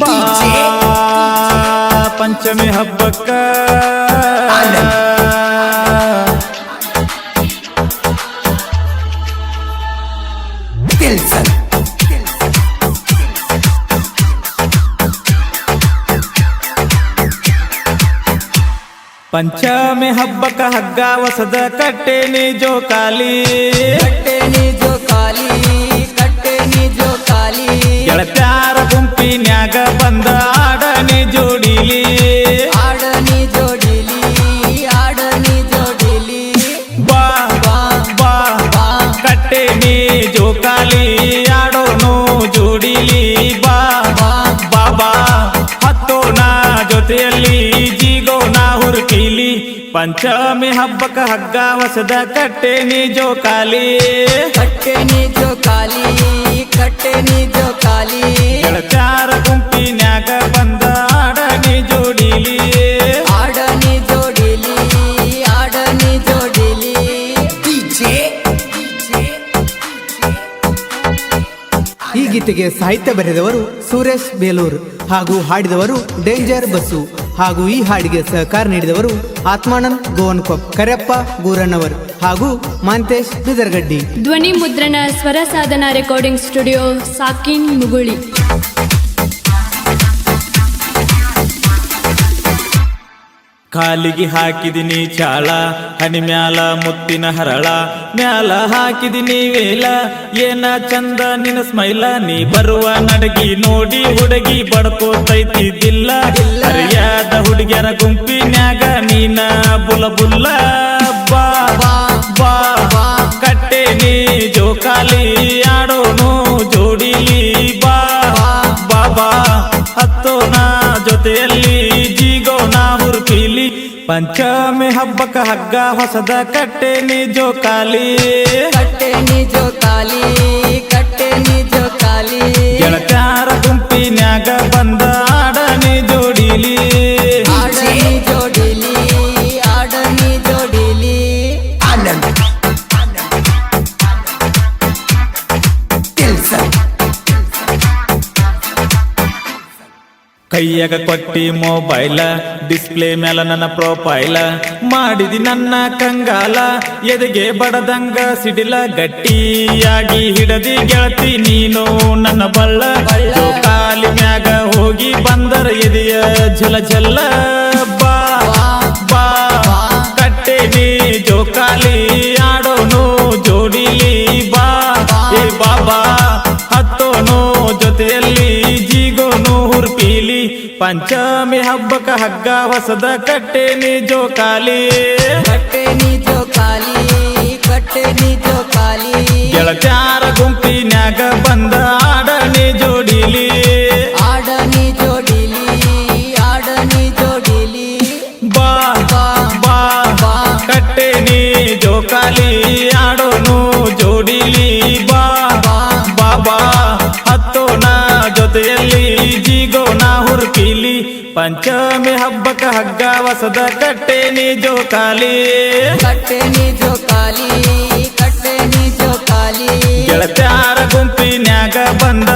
ಬಾ ಪಂಚಮಿ ಹಬ್ಬಕ್ಕ Dilson. ಪಂಚಮಿ ಹಬ್ಬಕ್ಕ ಹಗ್ಗ ವಸದ ಕಟ್ಟೇನಿ ಜೋಕಾಲಿ ಕಟ್ಟೆ ನೀ ಜೋಕಾಲಿ ಕಟ್ಟೆ ನೀ ಜೋಕಾಲಿ ಗೆಳತ್ಯಾರ ಪಂಚಮಿ ಹಬ್ಬಕ್ಕ ಹಗ್ಗ ಹೊಸದ ಕಟ್ಟೇನಿ ಜೋಕಾಲಿ ಕಟ್ಟೆ ನೀ ಜೋಕಾಲಿ ಕಟ್ಟೆ ನೀ ಜೋಕಾಲಿ ಗೀತೆಗೆ ಸಾಹಿತ್ಯ ಬರೆದವರು ಸುರೇಶ್ ಬೇಲೂರ್ ಹಾಗೂ ಹಾಡಿದವರು ಡೇಂಜರ್ ಬಸ್ಸು ಹಾಗೂ ಈ ಹಾಡಿಗೆ ಸಹಕಾರ ನೀಡಿದವರು ಆತ್ಮಾನಂದ್ ಗೋವನ್ಕೊಪ್ ಕರಪ್ಪ ಗೂರಣ್ಣವರ್ ಹಾಗೂ ಮಾಂತೇಶ್ ಬಿದರ್ಗಡ್ಡಿ. ಧ್ವನಿ ಮುದ್ರಣ ಸ್ವರ ಸಾಧನ ರೆಕಾರ್ಡಿಂಗ್ ಸ್ಟುಡಿಯೋ ಸಾಕಿನ್ ಮುಗುಳಿ. ಕಾಲಿಗೆ ಹಾಕಿದಿನಿ ಚಾಳ ಹನಿ ಮ್ಯಾಲ ಮುತ್ತಿನ ಹರಳ, ಮ್ಯಾಲ ಹಾಕಿದಿನಿ ವೇಲ, ಏನ ಚಂದ ನಿನ ಸ್ಮೈಲ, ನೀ ಬರುವ ನಡಗಿ ನೋಡಿ ಹುಡುಗಿ ಬಡ್ಕೋತೈತಿದ್ದಿಲ್ಲ ಅರಿಯಾದ ಹುಡುಗಿಯರ ಗುಂಪಿನ್ಯಾಗ ನೀನ ಬುಲ ಬುಲ್ಲ, ಬಾ ಬಾ ಬಾ ಬಾ ಕಟ್ಟೆ ನೀ ಜೋಕಾಲಿ, ಆಡೋನು ಜೋಡಿಲಿ, ಬಾ ಬಾಬಾ ಪಂಚಮಿ ಹಬ್ಬಕ ಹಗ್ಗ ಹೊಸದ ಕಟ್ಟೆ ನೀ ಜೋಕಾಲಿ ಕಟ್ಟೆ ನೀ ಜೋಕಾಲಿ ಕಟ್ಟೆ ನೀ ಜೋಕಾಲಿ ಗೆಳತ್ಯಾರ ಕೈಯಾಗ ಕೊಟ್ಟಿ ಮೊಬೈಲ ಡಿಸ್ಪ್ಲೇ ಮೇಲ ನನ್ನ ಪ್ರೊಫೈಲ ಮಾಡಿದಿ ನನ್ನ ಕಂಗಾಲ, ಎದೆಗೆ ಬಡದಂಗ ಸಿಡಿಲ ಗಟ್ಟಿಯಾಗಿ ಹಿಡದಿ ಗೆಳತಿ ನೀನು ನನ್ನ ಬಳ್ಳ. ಕಾಲಿ ಮ್ಯಾಗ ಹೋಗಿ ಬಂದರ ಎದೆಯ ಝಲ ಝಲ್ಲ ಪಂಚಮಿ ಹಬ್ಬಕ ಹಗ್ಗ ಹೊಸದ ಕಟ್ಟೆ ನೀ ಜೋಕಾಲಿ ಕಟ್ಟೆ ನೀ ಜೋಕಾಲಿ ಕಟ್ಟೆ ನೀ ಜೋಕಾಲಿ ಗೆಳಚಾರ ಗುಂಪಿನ್ಯಾಗ ಬಂದ ಆಡನಿ ಜೋಡಿಲಿ ಆಡ ನೀ ಜೋಡಿಲಿ ಆಡ ನೀ ಜೋಡಿಲಿ ಬಾ ಬಾ ಬಾ ಬಾ. ಕಟ್ಟೆ ನೀ ಜೋಕಾಲಿ ಆಡೋನು ಜೋಡಿಲಿ ಬಾ ಬಾ ಬಾ. ಹತ್ತೋಣ ಜೊತೆಯಲ್ಲಿ ಜೀಗೋನ ಹುರುಕಿಲಿ ಪಂಚಮಿ ಹಬ್ಬಕ ಹಗ್ಗ ಕಟ್ಟೆ ನೀ ಜೋಕಾಲಿ ಕಟ್ಟೇನಿ ಜೋಕಾಲಿ ಕಟ್ಟೇನಿ ಜೋಕಾಲಿ ಗೆಳತ್ಯಾರ ಗುಂಪಿನ್ಯಾಗ ಬಂದ